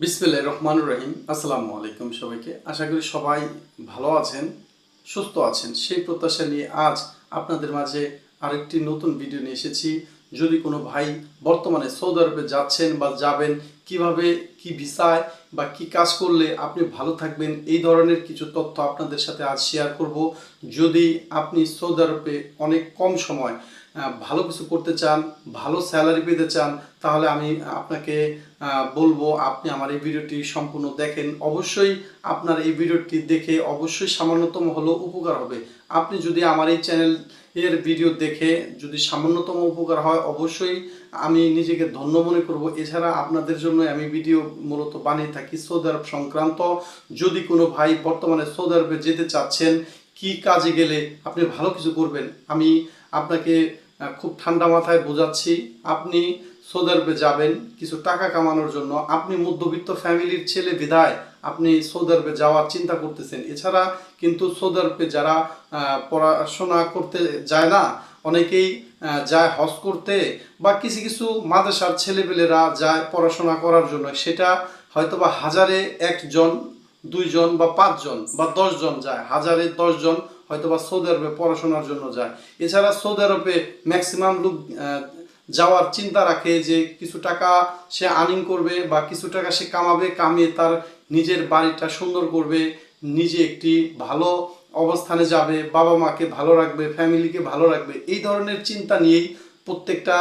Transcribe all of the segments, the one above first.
বিসমিল্লাহ রহমান রহিম। আসসালামু আলাইকুম সবাইকে। আশা করি সবাই ভালো আছেন, সুস্থ আছেন। সেই প্রত্যাশা নিয়ে আজ আপনাদের মাঝে আরেকটি নতুন ভিডিও নিয়ে এসেছি। যদি কোনো ভাই বর্তমানে সৌদি আরবে যাচ্ছেন বা যাবেন, কীভাবে কি ভিসায় বা কি কাজ করলে আপনি ভালো থাকবেন, এই ধরনের কিছু তথ্য আপনাদের সাথে আজ শেয়ার করব। যদি আপনি সৌদি আরবে অনেক কম সময় ভালো কিছু করতে চান, ভালো স্যালারি পেতে চান, তাহলে আমি আপনাকে বলব আপনি আমার এই ভিডিওটি সম্পূর্ণ দেখেন। অবশ্যই আপনার এই ভিডিওটি দেখে অবশ্যই সামান্যতম হলেও উপকার হবে। আপনি যদি আমার এই চ্যানেল এর ভিডিও দেখে যদি সামান্যতম উপকার হয়, অবশ্যই আমি নিজেকে ধন্য মনে করব। এছাড়া আপনাদের জন্য আমি ভিডিও মূলত বানিয়ে থাকি সৌদি আরব সংক্রান্ত। যদি কোনো ভাই বর্তমানে সৌদি আরবে যেতে চাচ্ছেন, কি কাজে গেলে আপনি ভালো কিছু করবেন, আমি আপনাকে খুব ঠান্ডা মাথায় বোঝাচ্ছি, আপনি সৌদি আরবে যাবেন, কিছু টাকা কামানোর জন্য। আপনি মধ্যবিত্ত ফ্যামিলির ছেলে বিদায়, আপনি সৌদি আরবে যাওয়ার চিন্তা করতেছেন। এছাড়া কিন্তু সৌদি আরবে যারা পড়াশোনা করতে যায় না, অনেকেই যায় হজ করতে বা কিছু কিছু মাদ্রাসার ছেলেপেলেরা যায় পড়াশোনা করার জন্য। সেটা হয়তোবা হাজারে একজন, দুইজন বা পাঁচজন বা দশজন যায়। হাজারে দশজন হয়তো বা সৌদি আরবে পড়াশোনার জন্য যায়। এছাড়া সৌদি আরবে ম্যাক্সিমাম লোক যাওয়ার চিন্তা রাখে যে কিছু টাকা সে আর্নিং করবে বা কিছু টাকা সে কামাবে, কামিয়ে তার নিজের বাড়িটা সুন্দর করবে, নিজে একটি ভালো অবস্থানে যাবে, বাবা মাকে ভালো রাখবে ফ্যামিলিকে ভালো রাখবে। এই ধরনের চিন্তা নিয়েই প্রত্যেকটা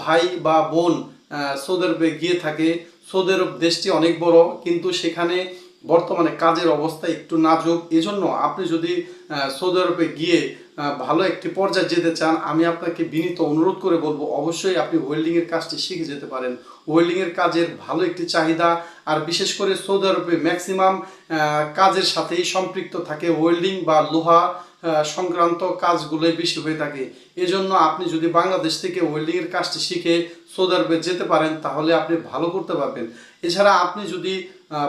ভাই বা বোন সৌদি আরবে গিয়ে থাকে। সৌদি আরব দেশটি অনেক বড়, কিন্তু সেখানে বর্তমানে কাজের অবস্থা একটু নাজুক। এজন্য আপনি যদি সৌদি আরবে গিয়ে ভালো একটি পর্যায়ে যেতে চান, আমি আপনাকে বিনীত অনুরোধ করে বলব, অবশ্যই আপনি ওয়েল্ডিংয়ের কাজটি শিখে যেতে পারেন। ওয়েল্ডিংয়ের কাজের ভালো একটি চাহিদা, আর বিশেষ করে সৌদি আরবে ম্যাক্সিমাম কাজের সাথেই সম্পৃক্ত থাকে ওয়েল্ডিং বা লোহা। সংক্রান্ত কাজগুলোই বেশি হয়ে থাকে। এজন্য আপনি যদি বাংলাদেশ থেকে ওয়েল্ডিং এর কাজটি শিখে সৌদি আরবে যেতে পারেন, তাহলে আপনি ভালো করতে পারবেন। এছাড়া আপনি যদি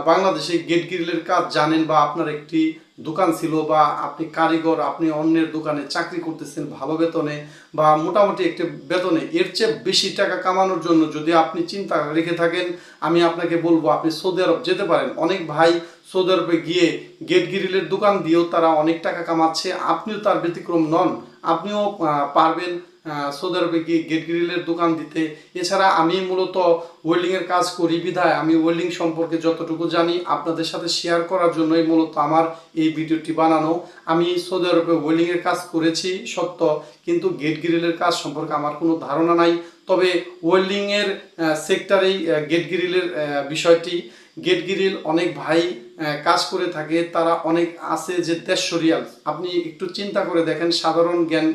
বাংলাদেশে গেট গ্রিলের কাজ জানেন বা আপনার একটি দোকান ছিল বা আপনি কারিগর, আপনি অন্যের দোকানে চাকরি করতেছেন ভালো বেতনে বা মোটামুটি একটি বেতনে, এর চেয়ে বেশি টাকা কামানোর জন্য যদি আপনি চিন্তা রেখে থাকেন, আমি আপনাকে বলব আপনি সৌদি আরব যেতে পারেন। অনেক ভাই সৌদি গিয়ে গেট গ্রিলের দোকান দিয়েও তারা অনেক টাকা কামাচ্ছে। আপনিও তার ব্যতিক্রম নন। আপনিও পারবেন সৌদি আরবে গিয়ে গেট গ্রিলের দোকান দিতে। এছাড়া আমি মূলত ওয়েল্ডিংয়ের কাজ করি বিধায়। আমি ওয়েল্ডিং সম্পর্কে যতটুকু জানি আপনাদের সাথে শেয়ার করার জন্যই মূলত আমার এই ভিডিওটি বানানো। আমি সৌদি আরবে ওয়েল্ডিংয়ের কাজ করেছি, সত্য, কিন্তু গেট গ্রিলের কাজ সম্পর্কে আমার কোনো ধারণা নাই। তবে ওয়েল্ডিংয়ের সেক্টরেই গেট গ্রিলের বিষয়টি গেট গ্রিল অনেক ভাই কাজ করে থাকে, তারা অনেক আছে যে দেড়শো রিয়াল। আপনি একটু চিন্তা করে দেখেন, সাধারণ জ্ঞান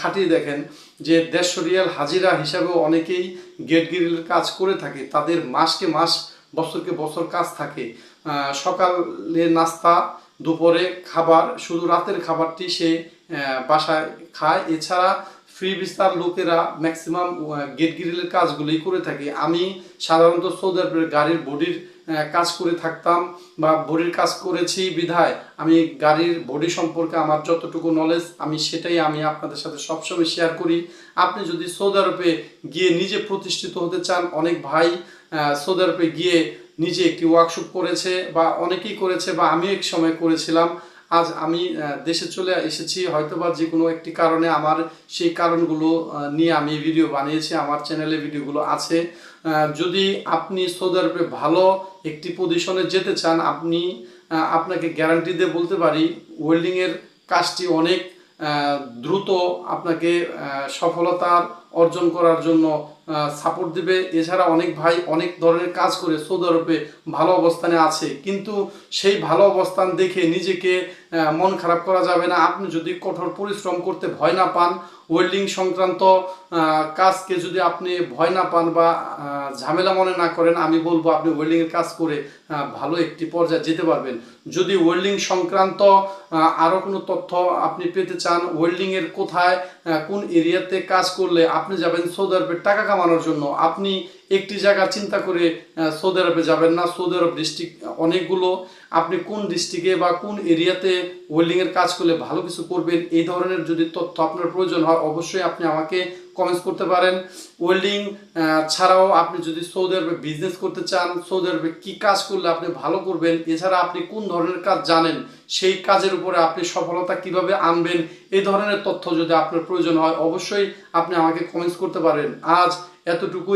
খাটিয়ে দেখেন যে দেড়শো রিয়াল হাজিরা হিসাবেও অনেকেই গেট গ্রিলের কাজ করে থাকে। তাদের মাসকে মাস, বছরকে বছর কাজ থাকে। সকালে নাস্তা, দুপুরে খাবার, শুধু রাতের খাবারটি সে বাসায় খায়। এছাড়া ফ্রি বিস্তার লোকেরা ম্যাক্সিমাম গেট গ্রিলের কাজগুলোই করে থাকে। আমি সাধারণত সৌদি আরবের গাড়ির বডির কাজ করে থাকতাম বা বডির কাজ করেছি বিধায় আমি গাড়ির বডি সম্পর্কে আমার যতটুকু নলেজ আমি সেটাই আমি আপনাদের সাথে সবসময় শেয়ার করি। আপনি যদি সৌদি আরবে গিয়ে নিজে প্রতিষ্ঠিত হতে চান, অনেক ভাই সৌদি আরবে গিয়ে নিজে একটি ওয়ার্কশপ করেছে বা অনেকেই করেছে বা আমি এক সময় করেছিলাম। আজ আমি দেশে চলে এসেছি, হয়তোবা যে কোনো একটি কারণে আমার সেই কারণগুলো নিয়ে আমি ভিডিও বানিয়েছি, আমার চ্যানেলে ভিডিওগুলো আছে। যদি আপনি সৌদি আরবে ভালো একটি পজিশনে যেতে চান, আপনি আপনাকে গ্যারান্টি দিয়ে বলতে পারি ওয়েল্ডিংয়ের কাজটি অনেক দ্রুত আপনাকে সফলতার অর্জন করার জন্য সাপোর্ট দিবে। এছাড়া অনেক ভাই অনেক ধরনের কাজ করে সৌদি আরবে ভালো অবস্থানে আছে। কিন্তু সেই ভালো অবস্থান দেখে নিজেকে মন খারাপ করা যাবে না। আপনি যদি কঠোর পরিশ্রম করতে ভয় না পান, ওয়েল্ডিং সংক্রান্ত কাজকে যদি আপনি ভয় না পান বা ঝামেলা মনে না করেন, আমি বলব আপনি ওয়েল্ডিংয়ের কাজ করে ভালো একটি পর্যায়ে যেতে পারবেন। যদি ওয়েল্ডিং সংক্রান্ত আরও কোনো তথ্য আপনি পেতে চান ওয়েল্ডিংয়ের কোথায় কোন এরিয়াতে কাজ করলে আপনি যাবেন সৌদি আরবের টাকা কামানোর জন্য, আপনি একটি জায়গা চিন্তা করে সৌদি আরবে যাবেন না। সৌদি আরব ডিস্ট্রিক্ট অনেকগুলো। আপনি কোন ডিস্ট্রিক্টে বা কোন এরিয়াতে ওয়েল্ডিংয়ের কাজ করলে ভালো কিছু করবেন, এই ধরনের যদি তথ্য আপনার প্রয়োজন হয়, অবশ্যই আপনি আমাকে কমেন্টস করতে পারেন। ওয়েল্ডিং ছাড়াও আপনি যদি সৌদি আরবে বিজনেস করতে চান, সৌদি আরবে কি কাজ করলে আপনি ভালো করবেন, এছাড়া আপনি কোন ধরনের কাজ জানেন, সেই কাজের উপরে আপনি সফলতা কীভাবে আনবেন, এই ধরনের তথ্য যদি আপনার প্রয়োজন হয়, অবশ্যই আপনি আমাকে কমেন্টস করতে পারেন। আজ এতটুকুই।